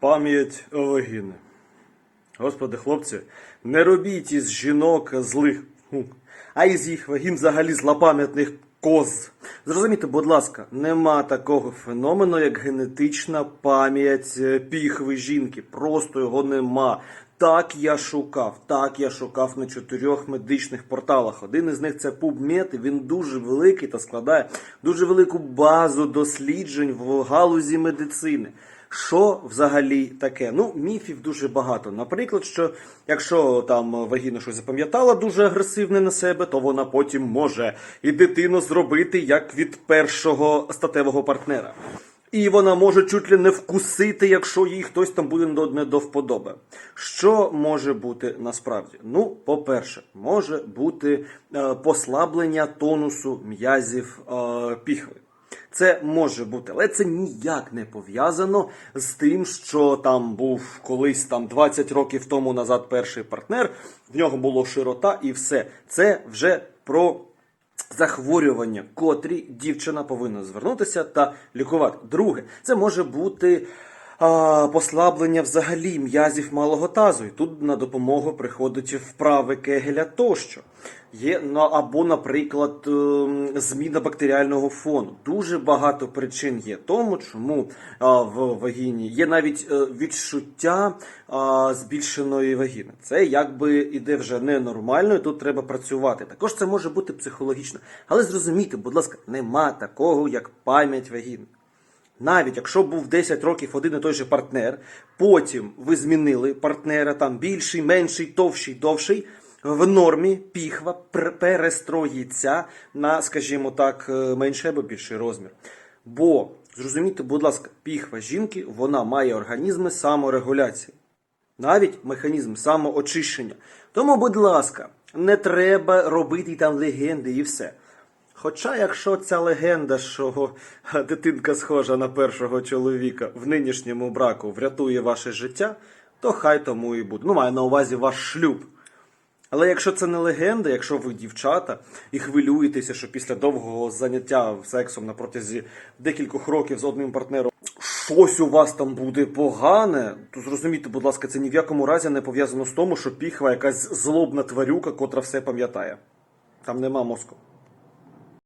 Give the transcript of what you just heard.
Пам'ять вагіни. Господи, хлопці, не робіть із жінок злих, а із їх вагін взагалі злопам'ятних коз. Зрозумійте, будь ласка, нема такого феномену, як генетична пам'ять піхви жінки. Просто його нема. Так я шукав, так я шукав на чотирьох медичних порталах. Один із них це PubMed, він дуже великий та складає дуже велику базу досліджень в галузі медицини. Що взагалі таке? Ну, міфів дуже багато. Наприклад, що якщо там вагіна щось запам'ятала дуже агресивне на себе, то вона потім може і дитину зробити як від першого статевого партнера. І вона може чуть ли не вкусити, якщо їй хтось там буде не до вподоби. Що може бути насправді? Ну, по-перше, може бути е, послаблення тонусу м'язів е, піхви. Це може бути, але це ніяк не пов'язано з тим, що там був колись там 20 років тому назад перший партнер, в нього було широта і все. Це вже про захворювання, котрі дівчина повинна звернутися та лікувати. Друге, це може бути а, послаблення взагалі м'язів малого тазу. І тут на допомогу приходить вправи кегеля тощо. Є ну, або, наприклад, ем, зміна бактеріального фону. Дуже багато причин є тому, чому в вагіні є навіть е, відчуття збільшеної вагіни. Це якби іде вже ненормально, і тут треба працювати. Також це може бути психологічно. Але зрозумійте, будь ласка, нема такого, як пам'ять вагіни. Навіть якщо був 10 років один і той же партнер, потім ви змінили партнера, там більший, менший, товщий, довший, в нормі піхва перестроїться на, скажімо так, е, менший або більший розмір. Бо, зрозумійте, будь ласка, піхва жінки, вона має організми саморегуляції навіть механізм самоочищення. Тому, будь ласка, не треба робити там легенди і все. Хоча, якщо ця легенда, що дитинка схожа на першого чоловіка в нинішньому браку врятує ваше життя, то хай тому і буде. Ну, маю на увазі ваш шлюб. Але якщо це не легенда, якщо ви дівчата і хвилюєтеся, що після довгого заняття сексом на протязі декількох років з одним партнером щось у вас там буде погане, то зрозумійте, будь ласка, це ні в якому разі не пов'язано з тому, що піхва якась злобна тварюка, котра все пам'ятає. Там нема мозку.